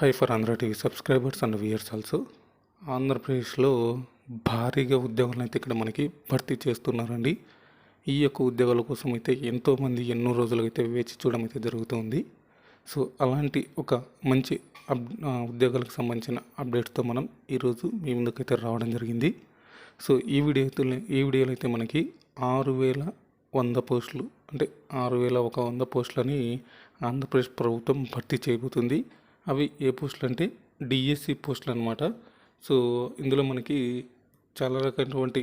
Hi for Andhra TV subscribers and viewers also ఆంధ్రప్రదేశ్లో భారీగా ఉద్యోగాలను అయితే ఇక్కడ మనకి భర్తీ చేస్తున్నారండి. ఈ యొక్క ఉద్యోగాల కోసం అయితే ఎంతోమంది ఎన్నో రోజులుగా అయితే వేచి చూడడం అయితే జరుగుతుంది. సో అలాంటి ఒక మంచి అప్ ఉద్యోగాలకు సంబంధించిన అప్డేట్స్తో మనం ఈరోజు మీ ముందుకైతే రావడం జరిగింది. సో ఈ వీడియో ఈ వీడియోలో అయితే మనకి ఆరు వేల వంద పోస్టులు అంటే ఆరు వేల ఒక వంద పోస్టులని ఆంధ్రప్రదేశ్ ప్రభుత్వం భర్తీ చేయబోతుంది. అవి ఏ పోస్టులు అంటే డిఎస్సి పోస్టులు అనమాట సో ఇందులో మనకి చాలా రకమైనటువంటి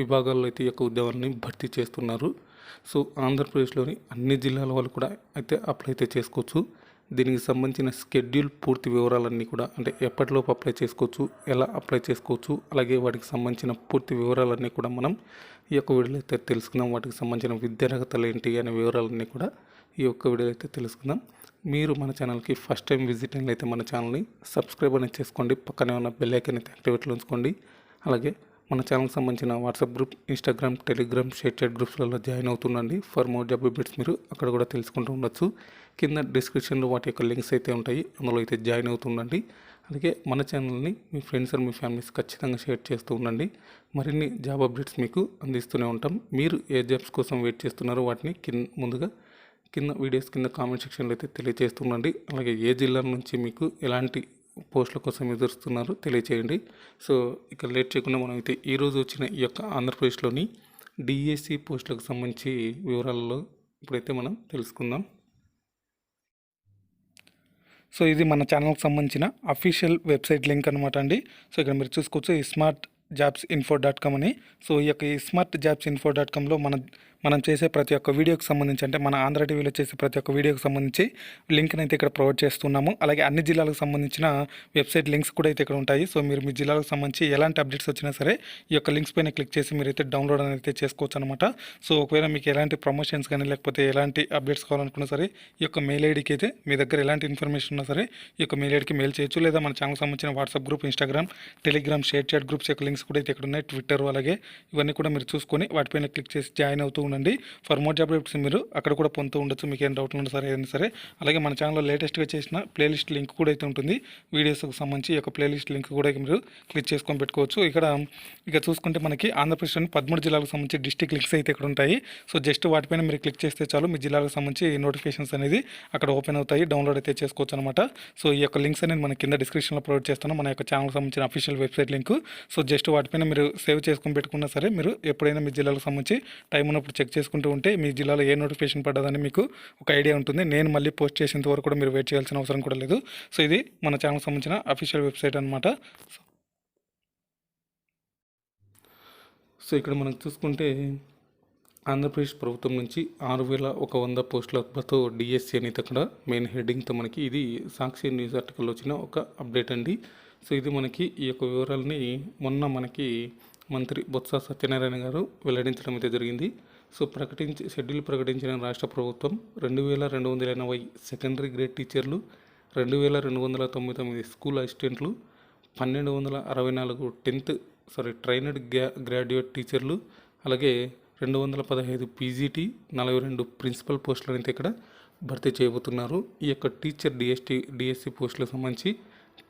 విభాగాల్లో అయితే ఈ యొక్క ఉద్యోగాలని భర్తీ చేస్తున్నారు. సో ఆంధ్రప్రదేశ్లోని అన్ని జిల్లాల వాళ్ళు కూడా అయితే అప్లై అయితే చేసుకోవచ్చు. దీనికి సంబంధించిన స్కెడ్యూల్ పూర్తి వివరాలన్నీ కూడా అంటే ఎప్పటిలోపు అప్లై చేసుకోవచ్చు ఎలా అప్లై చేసుకోవచ్చు అలాగే వాటికి సంబంధించిన పూర్తి వివరాలన్నీ కూడా మనం ఈ యొక్క వీడియోలో అయితే తెలుసుకుందాం. వాటికి సంబంధించిన విద్యార్హతలు ఏంటి అనే వివరాలన్నీ కూడా ఈ యొక్క వీడియోలో అయితే తెలుసుకుందాం. మీరు మన ఛానల్కి ఫస్ట్ టైం విజిట్ అయితే మన ఛానల్ని సబ్స్క్రైబ్ అనేది చేసుకోండి. పక్కనే ఉన్న బెల్ ఐకన్ అయితే యాక్టివేట్లో ఉంచుకోండి. అలాగే మన ఛానల్కి సంబంధించిన WhatsApp group Instagram Telegram ShareChat గ్రూప్స్లలో join అవుతుండండి. ఫర్ మోర్ జాబ్ అప్డేట్స్ మీరు అక్కడ కూడా తెలుసుకుంటూ ఉండొచ్చు. కింద డిస్క్రిప్షన్లో వాటి యొక్క లింక్స్ అయితే ఉంటాయి. అందులో అయితే జాయిన్ అవుతుండండి. అలాగే మన ఛానల్ని మీ ఫ్రెండ్స్ అండ్ మీ ఫ్యామిలీస్ ఖచ్చితంగా షేర్ చేస్తూ ఉండండి. మరిన్ని జాబ్ అప్డేట్స్ మీకు అందిస్తూనే ఉంటాం. మీరు ఏ జాబ్స్ కోసం వెయిట్ చేస్తున్నారో వాటిని కింద ముందుగా కింద వీడియోస్ కింద కామెంట్ సెక్షన్లో అయితే తెలియజేస్తుండండి అలాగే ఏ జిల్లా నుంచి మీకు ఎలాంటి పోస్టుల కోసం ఎదురుస్తున్నారు తెలియచేయండి. సో ఇక లేట్ చేయకుండా మనం అయితే ఈరోజు వచ్చిన ఈ యొక్క ఆంధ్రప్రదేశ్లోని డిఎస్సి పోస్టులకు సంబంధించి వివరాలలో ఇప్పుడైతే మనం తెలుసుకుందాం. సో ఇది మన ఛానల్కి సంబంధించిన అఫీషియల్ వెబ్సైట్ లింక్ అనమాట అండి. సో ఇక్కడ మీరు చూసుకోవచ్చు ఈ smart jobs info dot com అని. సో ఈ యొక్క ఈ స్మార్ట్ జాబ్స్ ఇన్ఫో డాట్ కామ్లో మన మనం చేసే ప్రతి ఒక్క వీడియోకి సంబంధించి అంటే మన ఆంధ్ర టీవీలో చేసే ప్రతి ఒక్క వీడియోకి సంబంధించి లింక్ని అయితే ఇక్కడ ప్రొవైడ్ చేస్తున్నాము. అలాగే అన్ని జిల్లాలకు సంబంధించిన వెబ్సైట్ లింక్స్ కూడా అయితే ఇక్కడ ఉంటాయి. సో మీరు మీ జిల్లాలకు సంబంధించి ఎలాంటి అప్డేట్స్ వచ్చినా సరే ఈ యొక్క లింక్స్ పైన క్లిక్ చేసి మీరు అయితే డౌన్లోడ్ అనేది చేసుకోవచ్చు అనమాట సో ఒకవేళ మీకు ఎలాంటి ప్రమోషన్స్ కానీ లేకపోతే ఎలాంటి అప్డేట్స్ కావాలనుకున్నా సరే ఈ యొక్క మెయిల్ ఐడికి అయితే మీ దగ్గర ఎలాంటి ఇన్ఫర్మేషన్ ఉన్నా సరే ఈ యొక్క మెయిల్ ఐడికి మెయిల్ చేయొచ్చు. లేదా మన ఛానల్ సంబంధించిన WhatsApp group Instagram Telegram ShareChat groups యొక్క లింక్స్ కూడా అయితే ఇక్కడ ఉన్నాయి. ట్విట్టర్ అలాగే ఇవన్నీ కూడా మీరు చూసుకొని వాటిపైన క్లిక్ చేసి జాయిన్ అవుతూ ఉండండి ఫర్ మోర్ జాబ్ అప్డేట్స్ మీరు అక్కడ కూడా పొందుతూ ఉండొచ్చు. మీకు ఏం డౌట్లు ఉన్నా సరే ఏదైనా సరే. అలాగే మన ఛానల్లో లేటెస్ట్గా చేసిన ప్లేలిస్ట్ లింక్ కూడా అయితే ఉంటుంది. వీడియోస్కి సంబంధించి ఈ యొక్క ప్లేలిస్ట్ లింక్ కూడా మీరు క్లిక్ చేసుకొని పెట్టుకోవచ్చు. ఇక్కడ ఇక చూసుకుంటే మనకి ఆంధ్రప్రదేశ్లోని పదమూడు జిల్లాలకు సంబంధించి డిస్టిక్ లింక్స్ అయితే ఇక్కడ ఉంటాయి. సో జస్ట్ వాటిపైన మీరు క్లిక్ చేస్తే చాలు మీ జిల్లాలకు సంబంధించి నోటిఫికేషన్స్ అనేది అక్కడ ఓపెన్ అవుతాయి. డౌన్లోడ్ అయితే చేసుకోవచ్చు అనమాట సో ఈ యొక్క లింక్స్ అనేది మన కింద డిస్క్రిప్షన్లో ప్రొవైడ్ చేస్తాను. మన యొక్క ఛానల్కి సంబంధించిన official website link so just వాటిపైన మీరు సేవ్ చేసుకొని పెట్టుకున్నా సరే మీరు ఎప్పుడైనా మీ జిల్లాలకు సంబంధించి టైం ఉన్నప్పుడు చెక్ చేసుకుంటూ ఉంటే మీ జిల్లాలో ఏ నోటిఫికేషన్ పడ్డదని మీకు ఒక ఐడియా ఉంటుంది. నేను మళ్ళీ పోస్ట్ చేసేంత వరకు కూడా మీరు వెయిట్ చేయాల్సిన అవసరం కూడా లేదు. సో ఇది మన ఛానల్ సంబంధించిన అఫీషియల్ వెబ్సైట్ అనమాట సో ఇక్కడ మనం చూసుకుంటే ఆంధ్రప్రదేశ్ ప్రభుత్వం నుంచి ఆరు వేల ఒక వంద పోస్టులతో డిఎస్సి అనేది అక్కడ మెయిన్ హెడ్డింగ్తో మనకి ఇది సాక్షి న్యూస్ ఆర్టికల్ వచ్చిన ఒక అప్డేట్ అండి. సో ఇది మనకి ఈ యొక్క వివరాలని మొన్న మనకి మంత్రి బొత్స సత్యనారాయణ గారు వెల్లడించడం అయితే జరిగింది. సో ప్రకటించి షెడ్యూల్ ప్రకటించిన రాష్ట్ర ప్రభుత్వం రెండు వేల రెండు వందల ఎనభై సెకండరీ గ్రేడ్ టీచర్లు రెండు వేల రెండు వందల తొంభై తొమ్మిది స్కూల్ అసిస్టెంట్లు పన్నెండు వందల అరవై నాలుగు tenth sorry trained gra graduate టీచర్లు అలాగే రెండు వందల పదహైదు పీజీటీ నలభై రెండు ప్రిన్సిపల్ పోస్టులను అయితే ఇక్కడ భర్తీ చేయబోతున్నారు. ఈ యొక్క టీచర్ డిఎస్టీ డిఎస్సి పోస్టులకు సంబంధించి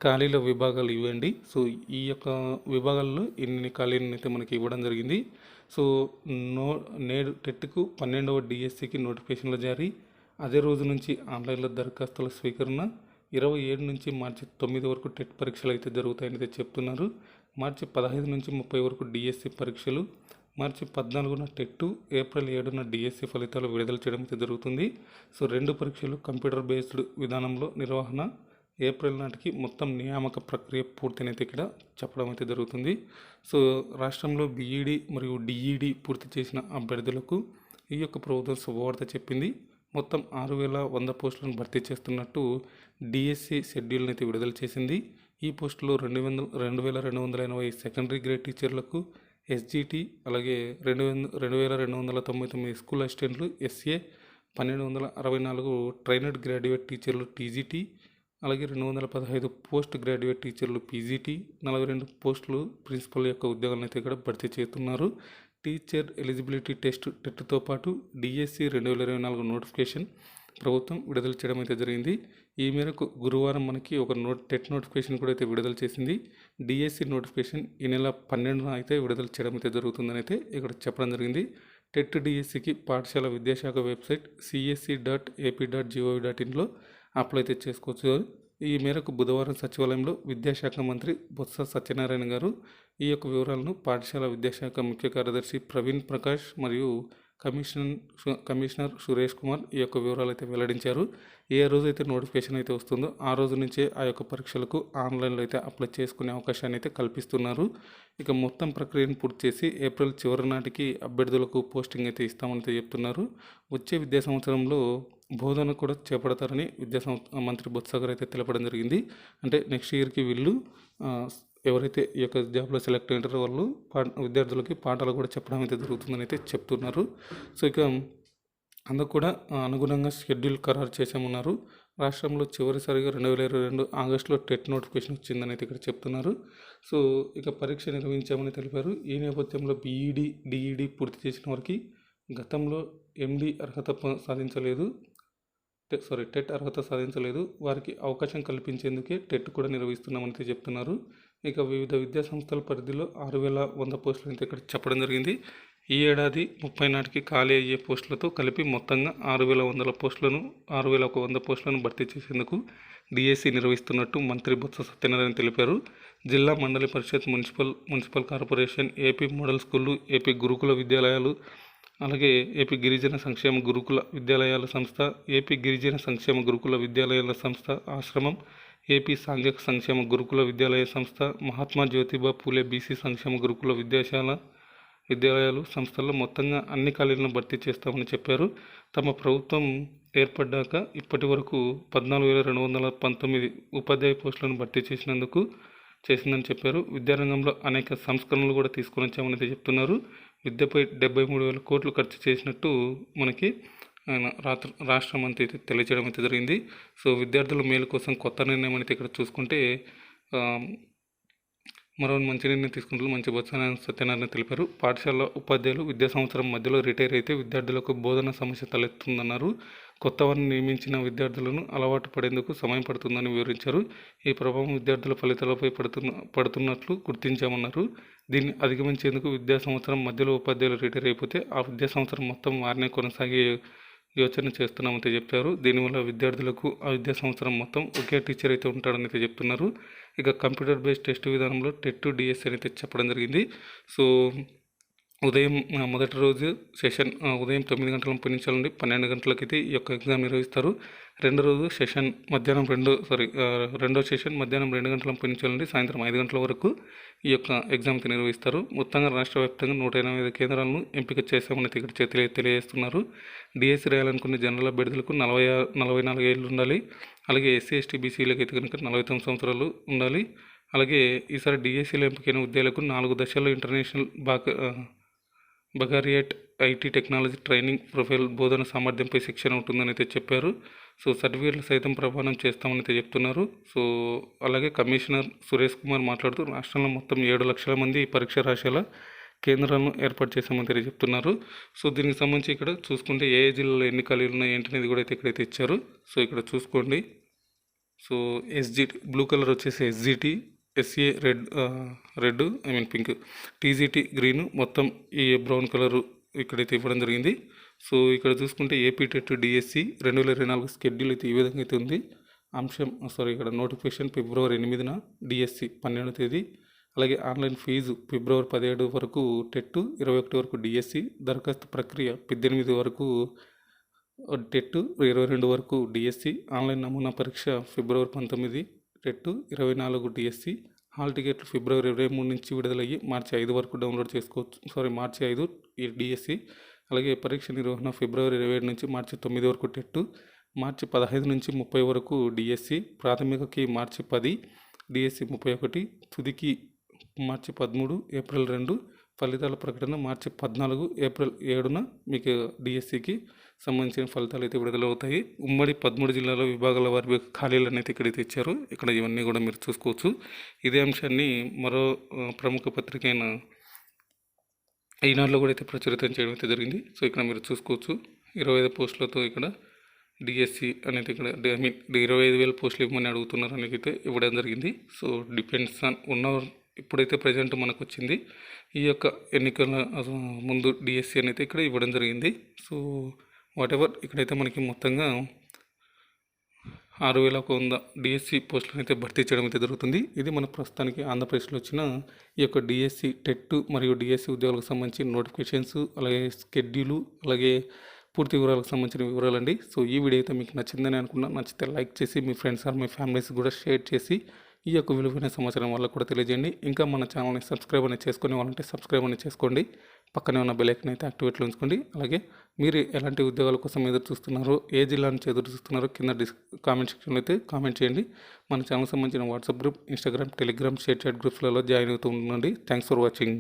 ఖాళీల విభాగాలు ఇవ్వండి. సో ఈ యొక్క విభాగాల్లో ఇన్ని ఖాళీలను అయితే మనకి ఇవ్వడం జరిగింది సో నో నేడు టెట్కు పన్నెండవ డిఎస్సికి నోటిఫికేషన్లు జారీ. అదే రోజు నుంచి ఆన్లైన్లో దరఖాస్తుల స్వీకరణ. ఇరవై ఏడు నుంచి మార్చి తొమ్మిది వరకు టెట్ పరీక్షలు అయితే జరుగుతాయని అయితే చెప్తున్నారు. మార్చి పదహైదు నుంచి ముప్పై వరకు డిఎస్సి పరీక్షలు. మార్చి పద్నాలుగున టెట్ ఏప్రిల్ ఏడున డిఎస్సి ఫలితాలు విడుదల చేయడం అయితే జరుగుతుంది. సో రెండు పరీక్షలు కంప్యూటర్ బేస్డ్ విధానంలో నిర్వహణ. ఏప్రిల్ నాటికి మొత్తం నియామక ప్రక్రియ పూర్తయినైతే ఇక్కడ చెప్పడం అయితే జరుగుతుంది. సో రాష్ట్రంలో బీఈడి మరియు డిఈడి పూర్తి చేసిన అభ్యర్థులకు ఈ యొక్క ప్రభుత్వం శుభవార్త చెప్పింది. మొత్తం ఆరు వేల వంద పోస్టులను భర్తీ చేస్తున్నట్టు డిఎస్సి షెడ్యూల్ని అయితే విడుదల చేసింది. ఈ పోస్టులో రెండు వందల రెండు వేల రెండు వందల ఎనభై సెకండరీ గ్రేడ్ టీచర్లకు ఎస్జిటి అలాగే రెండు వంద రెండు వేల రెండు వందల తొంభై తొమ్మిది స్కూల్ అసిస్టెంట్లు ఎస్ఏ పన్నెండు వందల అరవై నాలుగు ట్రైనడ్ గ్రాడ్యుయేట్ టీచర్లు టీజీటీ అలాగే రెండు వందల పదహైదు పోస్ట్ గ్రాడ్యుయేట్ టీచర్లు పీజీటీ నలభై రెండు పోస్టులు ప్రిన్సిపల్ యొక్క ఉద్యోగాలను అయితే ఇక్కడ భర్తీ చేస్తున్నారు. టీచర్ ఎలిజిబిలిటీ టెస్ట్ టెట్తో పాటు డిఎస్సి రెండు వేల ఇరవై నాలుగు నోటిఫికేషన్ ప్రభుత్వం విడుదల చేయడం అయితే జరిగింది. ఈ మేరకు గురువారం మనకి ఒక నోట్ టెట్ నోటిఫికేషన్ కూడా అయితే విడుదల చేసింది. డిఎస్సి నోటిఫికేషన్ ఈ నెల పన్నెండున అయితే విడుదల చేయడం అయితే జరుగుతుందని అయితే ఇక్కడ చెప్పడం జరిగింది. టెట్ డిఎస్సికి పాఠశాల విద్యాశాఖ website CSE dot AP dot GOV dot ఇన్లో apply అయితే చేసుకోవచ్చు ఈ మేరకు బుధవారం సచివాలయంలో విద్యాశాఖ మంత్రి బొత్స సత్యనారాయణ గారు ఈ యొక్క వివరాలను పాఠశాల విద్యాశాఖ ముఖ్య కార్యదర్శి ప్రవీణ్ ప్రకాష్ మరియు కమిషన్ కమిషనర్ సురేష్ కుమార్ ఈ యొక్క వివరాలు అయితే వెల్లడించారు. ఏ రోజు అయితే నోటిఫికేషన్ అయితే వస్తుందో ఆ రోజు నుంచే ఆ యొక్క పరీక్షలకు ఆన్లైన్లో అయితే అప్లై చేసుకునే అవకాశాన్ని అయితే కల్పిస్తున్నారు. ఇక మొత్తం ప్రక్రియను పూర్తి చేసి ఏప్రిల్ చివరి నాటికి అభ్యర్థులకు పోస్టింగ్ అయితే ఇస్తామని అయితే చెప్తున్నారు. వచ్చే విద్యా సంవత్సరంలో బోధన కూడా చేపడతారని విద్యా మంత్రి బొత్స గారు అయితే తెలపడం జరిగింది. అంటే నెక్స్ట్ ఇయర్కి వీళ్ళు ఎవరైతే ఈ యొక్క జాబ్లో సెలెక్ట్ అయ్యారో వాళ్ళు విద్యార్థులకి పాఠాలు కూడా చెప్పడం అయితే జరుగుతుందని అయితే చెప్తున్నారు. సో ఇక అందుకు కూడా అనుగుణంగా షెడ్యూల్ ఖరారు చేసామన్నారు రాష్ట్రంలో చివరిసారిగా రెండు వేల ఇరవై రెండు ఆగస్టులో టెట్ నోటిఫికేషన్ వచ్చిందని అయితే ఇక్కడ చెప్తున్నారు. సో ఇక పరీక్ష నిర్వహించామని తెలిపారు. ఈ నేపథ్యంలో బీఈడి డిఈడి పూర్తి చేసిన వారికి గతంలో ఎండి అర్హత సాధించలేదు. సారీ టెట్ అర్హత సాధించలేదు. వారికి అవకాశం కల్పించేందుకే టెట్ కూడా నిర్వహిస్తున్నామని చెప్తున్నారు. ఇక వివిధ విద్యా సంస్థల పరిధిలో ఆరు వేల వంద పోస్టులు అయితే ఇక్కడ చెప్పడం జరిగింది. ఈ ఏడాది ముప్పై నాటికి ఖాళీ అయ్యే పోస్టులతో కలిపి మొత్తంగా ఆరు వేల వందల పోస్టులను ఆరు వేల ఒక వంద పోస్టులను భర్తీ చేసేందుకు డిఎస్సి నిర్వహిస్తున్నట్టు మంత్రి బొత్స సత్యనారాయణ తెలిపారు. జిల్లా మండలి పరిషత్ municipal municipal corporation AP model స్కూళ్ళు ఏపీ గురుకుల విద్యాలయాలు అలాగే ఏపీ గిరిజన సంక్షేమ గురుకుల విద్యాలయాల సంస్థ ఏపీ గిరిజన సంక్షేమ గురుకుల విద్యాలయాల సంస్థ ఆశ్రమం ఏపీ సాంఘిక సంక్షేమ గురుకుల విద్యాలయ సంస్థ మహాత్మా జ్యోతిబా పూలే బీసీ సంక్షేమ గురుకుల విద్యాశాల విద్యాలయాలు సంస్థల్లో మొత్తంగా అన్ని ఖాళీలను భర్తీ చేస్తామని చెప్పారు. తమ ప్రభుత్వం ఏర్పడ్డాక ఇప్పటి వరకు పద్నాలుగు వేల రెండు వందల పంతొమ్మిది ఉపాధ్యాయ పోస్టులను భర్తీ చేసినందుకు చేసిందని చెప్పారు. విద్యారంగంలో అనేక సంస్కరణలు కూడా తీసుకొని వచ్చామని చెప్తున్నారు. విద్యపై డెబ్బై మూడు వేల కోట్లు ఖర్చు చేసినట్టు మనకి ఆయన రాత్ర రాష్ట్ర మంత్రి అయితే తెలియజేయడం అయితే జరిగింది. సో విద్యార్థుల మేలు కోసం కొత్త నిర్ణయం అయితే ఇక్కడ చూసుకుంటే మరో మంచి నిర్ణయం తీసుకుంటూ మంచి బొత్సనారాయణ సత్యనారాయణ తెలిపారు. పాఠశాల ఉపాధ్యాయులు విద్యా సంవత్సరం మధ్యలో రిటైర్ అయితే విద్యార్థులకు బోధన సమస్య తలెత్తుందన్నారు. కొత్త వారిని నియమించిన విద్యార్థులను అలవాటు పడేందుకు సమయం పడుతుందని వివరించారు. ఈ ప్రభావం విద్యార్థుల ఫలితాలపై పడుతున్న పడుతున్నట్లు గుర్తించామన్నారు. దీన్ని అధిగమించేందుకు విద్యా సంవత్సరం మధ్యలో ఉపాధ్యాయులు రిటైర్ అయిపోతే ఆ విద్యా సంవత్సరం మొత్తం వారినే కొనసాగే యోచన చేస్తున్నామని చెప్పారు. దీనివల్ల విద్యార్థులకు ఆ విద్యా సంవత్సరం మొత్తం ఒకే టీచర్ అయితే ఉంటాడని అయితే చెప్తున్నారు. ఇక కంప్యూటర్ బేస్డ్ టెస్ట్ విధానంలో టెట్ డిఎస్సీ అయితే చెప్పడం జరిగింది. సో ఉదయం మొదటి రోజు సెషన్ ఉదయం తొమ్మిది గంటల ముప్పై నిమిషాల నుండి పన్నెండు గంటలకైతే ఈ యొక్క ఎగ్జామ్ నిర్వహిస్తారు. రెండో రోజు సెషన్ మధ్యాహ్నం రెండు సారీ రెండో సెషన్ మధ్యాహ్నం రెండు గంటల ముప్పై నిమిషాల నుండి సాయంత్రం ఐదు గంటల వరకు ఈ యొక్క ఎగ్జామ్ నిర్వహిస్తారు. మొత్తంగా రాష్ట్ర వ్యాప్తంగా నూట ఎనభై ఐదు కేంద్రాలను ఎంపిక చేశామని ఇక్కడ తెలియ తెలియజేస్తున్నారు. డిఎస్సి రాయాలనుకునే జనరల్ అభ్యర్థులకు నలభై నలభై నాలుగు ఏళ్ళు ఉండాలి. అలాగే ఎస్సీ ఎస్టీ బీసీలకు అయితే కనుక నలభై తొమ్మిది సంవత్సరాలు ఉండాలి. అలాగే ఈసారి డిఎస్సీలో ఎంపికైన ఉద్యోగులకు నాలుగు దశల్లో international baccalaureate IT technology training profile బోధన సామర్థ్యంపై శిక్షణ ఉంటుందని అయితే చెప్పారు. సో సర్టిఫికేట్లు సైతం ప్రమాణం చేస్తామని అయితే చెప్తున్నారు. సో అలాగే కమిషనర్ సురేష్ కుమార్ మాట్లాడుతూ రాష్ట్రంలో మొత్తం ఏడు లక్షల మంది పరీక్ష రాసేలా కేంద్రాలను ఏర్పాటు చేశామని అయితే చెప్తున్నారు. సో దీనికి సంబంధించి ఇక్కడ చూసుకుంటే ఏ ఏ జిల్లాలో ఎన్ని ఖాళీలు ఉన్నాయి ఏంటనేది కూడా అయితే ఇక్కడైతే ఇచ్చారు. సో ఇక్కడ చూసుకోండి. సో ఎస్జిటి బ్లూ కలర్ వచ్చేసి SGT SA red red I mean pink. TGT green మొత్తం ఈ బ్రౌన్ కలరు ఇక్కడైతే ఇవ్వడం జరిగింది. సో ఇక్కడ చూసుకుంటే ఏపీ టెట్ డిఎస్సి రెండు వేల ఇరవై నాలుగు స్కెడ్యూల్ అయితే ఈ విధంగా అయితే ఉంది. అంశం సారీ ఇక్కడ నోటిఫికేషన్ ఫిబ్రవరి ఎనిమిదిన డిఎస్సి పన్నెండవ తేదీ. అలాగే ఆన్లైన్ ఫీజు ఫిబ్రవరి పదిహేడు వరకు టెట్ ఇరవై ఒకటి వరకు డిఎస్సి దరఖాస్తు ప్రక్రియ పద్దెనిమిది వరకు టెట్ ఇరవై రెండు వరకు డిఎస్సి ఆన్లైన్ నమూనా పరీక్ష ఫిబ్రవరి పంతొమ్మిది రెట్టు ఇరవై నాలుగు డిఎస్సి. హాల్ టికెట్లు ఫిబ్రవరి ఇరవై మూడు నుంచి విడుదలయ్యి మార్చి ఐదు వరకు డౌన్లోడ్ చేసుకోవచ్చు. సారీ మార్చి ఐదు ఈ డిఎస్సి. అలాగే పరీక్ష నిర్వహణ ఫిబ్రవరి ఇరవై ఏడు నుంచి మార్చి తొమ్మిది వరకు టెట్టు. మార్చి పదహైదు నుంచి ముప్పై వరకు డిఎస్సి. ప్రాథమికకి మార్చి పది డిఎస్సి ముప్పై ఒకటి తుదికి మార్చి పదమూడు ఏప్రిల్ రెండు ఫలితాల ప్రకటన మార్చి పద్నాలుగు ఏప్రిల్ ఏడున మీకు డిఎస్సికి సంబంధించిన ఫలితాలు అయితే విడుదలవుతాయి. ఉమ్మడి పదమూడు జిల్లాల విభాగాల వారి ఖాళీలు అనేది ఇక్కడైతే ఇచ్చారు. ఇక్కడ ఇవన్నీ కూడా మీరు చూసుకోవచ్చు. ఇదే అంశాన్ని మరో ప్రముఖ పత్రిక అయిన ఈనాడులో కూడా అయితే ప్రచురితం చేయడం అయితే జరిగింది. సో ఇక్కడ మీరు చూసుకోవచ్చు. ఇరవై ఐదు పోస్టులతో ఇక్కడ డిఎస్సి అనేది ఇక్కడ ఐ మీన్ ఇరవై ఐదు వేల పోస్టులు ఇవ్వమని అడుగుతున్నారు అనేది అయితే ఇవ్వడం జరిగింది. సో డిపెండ్స్ ఆన్ ఉన్న ఇప్పుడైతే ప్రజెంట్ మనకు వచ్చింది ఈ యొక్క ఎన్నికల ముందు డిఎస్సి అనేది ఇక్కడ ఇవ్వడం జరిగింది. సో వాట్ ఎవర్ ఇక్కడైతే మనకి మొత్తంగా ఆరు వేల ఒక వంద డిఎస్సి పోస్టులను అయితే భర్తీ చేయడం అయితే జరుగుతుంది. ఇది మన ప్రస్తుతానికి ఆంధ్రప్రదేశ్లో వచ్చిన ఈ యొక్క డిఎస్సి టెట్ మరియు డిఎస్సి ఉద్యోగాలకు సంబంధించి నోటిఫికేషన్స్ అలాగే స్కెడ్యూలు అలాగే పూర్తి వివరాలకు సంబంధించిన వివరాలండి. సో ఈ వీడియో అయితే మీకు నచ్చిందని అనుకున్నా నచ్చితే లైక్ చేసి మీ ఫ్రెండ్స్ ఆర్ మీ ఫ్యామిలీస్ కూడా షేర్ చేసి ఈ యొక్క విలువైన సమాచారం వల్ల కూడా తెలియజేయండి. ఇంకా మన ఛానల్ని సబ్స్క్రైబ్ అనేది చేసుకునే వాళ్ళంటే సబ్స్క్రైబ్ అనేది చేసుకోండి. పక్కనే ఉన్న బెల్ అయితే యాక్టివేట్లో ఉంచుకోండి. అలాగే మీరు ఎలాంటి ఉద్యోగాల కోసం ఎదురు చూస్తున్నారో ఏ జిల్లా నుంచి ఎదురు చూస్తున్నారో కింద డిస్ కామెంట్ సెక్షన్లో అయితే కామెంట్ చేయండి. మన ఛానల్ సంబంధించిన WhatsApp group Instagram Telegram ShareChat గ్రూప్స్లలో join అవుతూ ఉండండి. Thanks for watching